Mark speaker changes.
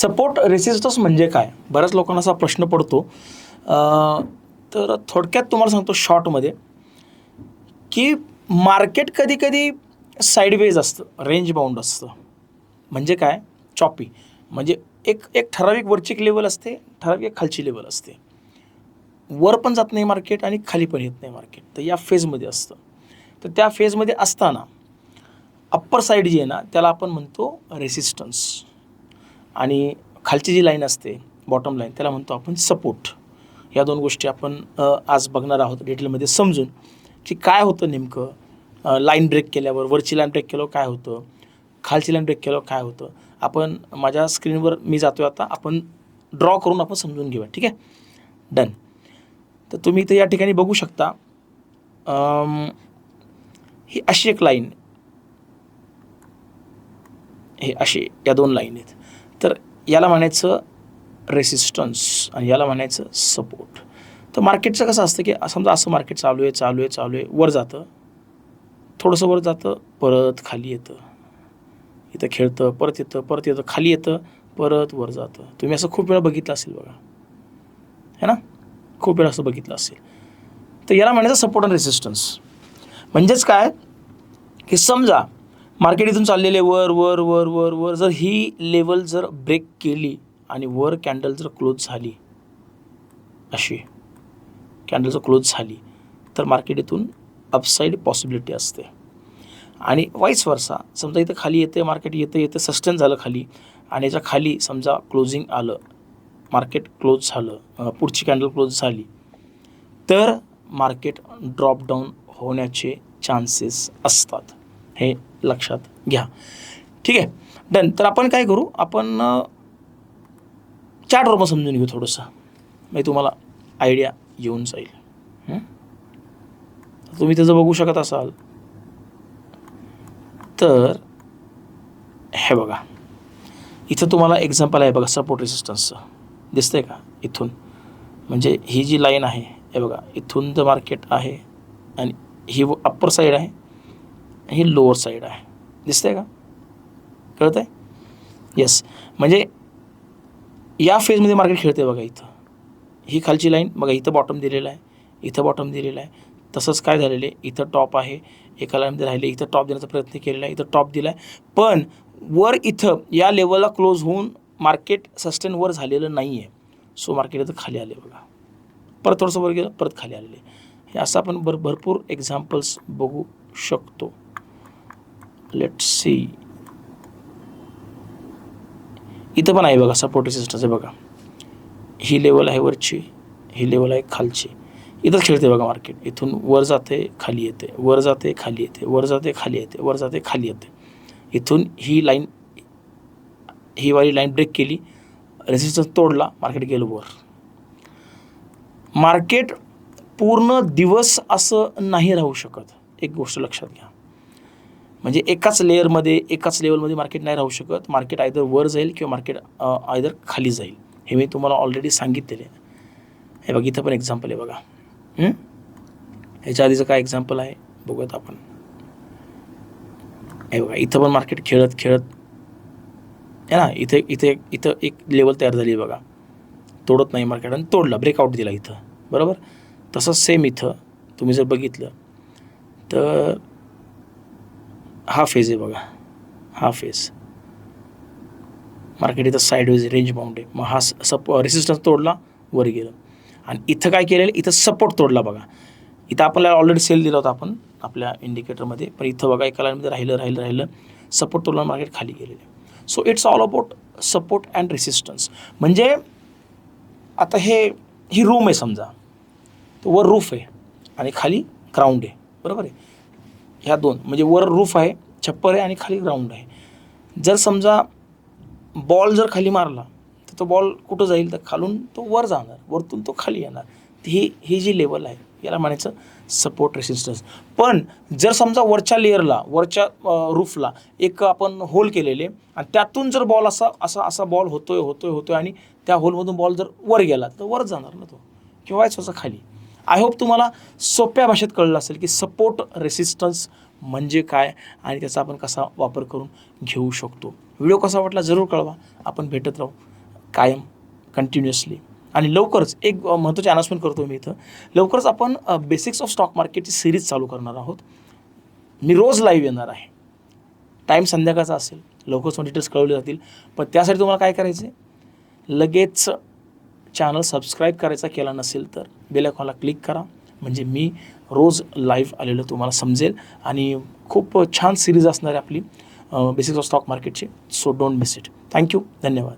Speaker 1: Support resistance म्हणजे काय? बऱ्याच लोकांना असा प्रश्न पडतो. तर थोडक्यात तुम्हाला सांगतो शॉर्टमध्ये की मार्केट कधी कधी साईडवेज असतं रेंज बाउंड असतं. म्हणजे काय? चॉपी म्हणजे एक एक ठराविक वरची एक लेवल असते ठराविक एक खालची लेवल असते. वर पण जात नाही मार्केट आणि खाली पण येत नाही मार्केट तर या फेजमध्ये असतं. तर त्या फेजमध्ये असताना अप्पर साईड जी आहे ना त्याला आपण म्हणतो रेसिस्टन्स आणि खालची जी लाईन असते बॉटम लाईन त्याला म्हणतो आपण सपोर्ट या दोन गोष्टी आपण आज बघणार आहोत डिटेलमध्ये समजून की काय होतं नेमकं लाईन ब्रेक केल्यावर वरची लाईन ब्रेक केल्यावर काय होतं खालची लाईन ब्रेक केल्यावर काय होतं. आपण माझ्या स्क्रीनवर मी जातो आता आपण ड्रॉ करून आपण समजून घेऊया ठीक आहे? डन तर तुम्ही इथे या ठिकाणी बघू शकता ही अशी एक लाईन हे अशी या दोन लाईन आहेत. तर याला म्हणायचं रेसिस्टन्स आणि याला म्हणायचं सपोर्ट तर मार्केटचं कसं असतं की समजा असं मार्केट चालू आहे चालू आहे चालू आहे वर जातं. थोडंसं वर जातं परत खाली येतं. इथं खेळतं परत येतं परत येतं खाली येतं परत वर जातं. तुम्ही असं खूप वेळा बघितलं असेल बघा. है ना? खूप वेळा असं बघितलं असेल. तर याला म्हणायचं सपोर्ट अँड रेसिस्टन्स म्हणजेच काय? की समजा मार्केट इथून चाललेले वर वर वर वर वर. जर ही लेवल जर ब्रेक केली आणि वर कॅन्डल जर क्लोज झाली अशी कॅन्डल जर क्लोज झाली तर मार्केट इथून अपसाईड पॉसिबिलिटी असते. आणि वाईस वर्षा समजा इथं खाली येते मार्केट येतं येतं सस्टेन झालं खाली आणि याच्या खाली समजा क्लोजिंग आलं मार्केट क्लोज झालं पुढची कॅन्डल क्लोज झाली तर मार्केट ड्रॉप डाऊन होण्याचे चान्सेस असतात. हे लक्षात घ्या. ठीक आहे? डन तर आपण काय करू? आपण चार्टवर समजून घेऊ थोडंसं. म्हणजे तुम्हाला आयडिया येऊन जाईल. तुम्ही त्याचं बघू शकत असाल. तर हे बघा. इथं तुम्हाला एक्झाम्पल आहे बघा सपोर्ट रेसिस्टन्सचं दिसतंय का? इथून. म्हणजे ही जी लाईन आहे हे बघा. इथून तर मार्केट आहे आणि ही अप्पर साईड आहे. ही लोअर साईड आहे. दिसतंय का? कळत आहे येस म्हणजे या फेजमध्ये मार्केट खेळते बघा इथं. ही खालची लाईन बघा इथं बॉटम दिलेला आहे इथं बॉटम दिलेला आहे. तसंच काय झालेलं आहे? इथं टॉप आहे एका लाईनमध्ये राहिले इथं टॉप देण्याचा प्रयत्न केलेला आहे इथं टॉप दिला आहे पण वर इथं या लेवलला क्लोज होऊन मार्केट सस्टेन वर झालेलं नाही आहे सो मार्केट इथं खाली आले बघा. परत थोडंसं वर गेलं परत खाली आलेले हे असं आपण भर भरपूर एक्झाम्पल्स बघू शकतो. लेट सी इथं पण आहे बघा सपोर्ट सिस्टमचं आहे बघा. ही लेवल आहे वरची ही लेवल आहे खालची. इथं खेळते बघा मार्केट इथून वर जाते खाली येते. वर जाते खाली येते. वर जाते खाली येते. वर जाते खाली येते. इथून ही लाईन ही वाली लाईन ब्रेक केली. रेसिस्टन्स तोडला मार्केट गेलं वर. मार्केट पूर्ण दिवस असं नाही राहू शकत. एक गोष्ट लक्षात घ्या. म्हणजे एकाच लेअरमध्ये एकाच लेवलमध्ये मार्केट नाही राहू शकत. मार्केट आयदर वर जाईल किंवा मार्केट आयदर खाली जाईल. हे मी तुम्हाला ऑलरेडी सांगितलेले हे बघा इथं पण एक्झाम्पल आहे बघा. ह्याच्या आधीचं काय एक्झाम्पल आहे? बघूयात आपण. हे बघा इथं पण मार्केट खेळत खेळत. आहे ना इथे इथे इथं एक लेवल तयार झाली आहे बघा. तोडत नाही मार्केट आणि तोडलं ब्रेकआउट दिला इथं. बरोबर? तसंच सेम इथं. तुम्ही जर बघितलं तर हा फेज आहे बघा. हा फेज मार्केट इथं साईडवेज रेंज बाउंड आहे मग हा सप रेसिस्टन्स तोडला वर गेलं. आणि इथं काय केलेलं इथं सपोर्ट तोडला बघा. इथं आपल्याला ऑलरेडी सेल दिला होता आपण आपल्या इंडिकेटरमध्ये पण इथं बघा एका लाईनमध्ये राहिलं राहिलं राहिलं. सपोर्ट तोडला मार्केट खाली गेलेलं आहे. So it's all about support and resistance म्हणजे आता हे ही रूम आहे समजा. तो वर रूफ आहे. आणि खाली ग्राउंड आहे. बरोबर आहे? ह्या दोन. म्हणजे वर रूफ आहे छप्पर आहे आणि खाली ग्राउंड आहे. जर समजा बॉल जर खाली मारला तर तो बॉल कुठं जाईल? तर खालून तो वर जाणार. वरतून तो खाली येणार. ही ही जी लेवल आहे याला म्हणायचं सपोर्ट रेसिस्टन्स पण जर समजा वरच्या लेअरला वरच्या रूफला एक आपण होल केलेले आणि त्यातून जर बॉल असा असा असा बॉल होतोय होतोय होतोय आणि त्या होलमधून बॉल जर वर गेला तर वर जाणार ना तो. किंवा असा खाली. आय होप तुम्हाला सोप्या भाषेत कळलं असेल की सपोर्ट रेसिस्टन्स म्हणजे काय आणि त्याचा आपण कसा वापर करून घेऊ शकतो. व्हिडिओ कसा वाटला जरूर कळवा. आपण भेटत राहू. कायम कंटिन्युअसली आणि लवकरच एक महत्त्वाची अनाउन्समेंट करतो मी इथं. लवकरच आपण बेसिक्स ऑफ स्टॉक मार्केटची सिरीज चालू करणार आहोत. मी रोज लाईव्ह येणार आहे. टाईम संध्याकाळचा असेल. लवकरच तुम्हाला डिटेल्स कळवले जातील. पण त्यासाठी तुम्हाला काय करायचं आहे लगेच चॅनल सबस्क्राईब करायचा केला नसेल तर बेल आयकॉनला क्लिक करा. म्हणजे मी रोज लाईव्ह आलेलं तुम्हाला समजेल. आणि खूप छान सिरीज असणार आहे आपली बेसिक्स ऑफ स्टॉक मार्केटची so don't miss it thank you धन्यवाद.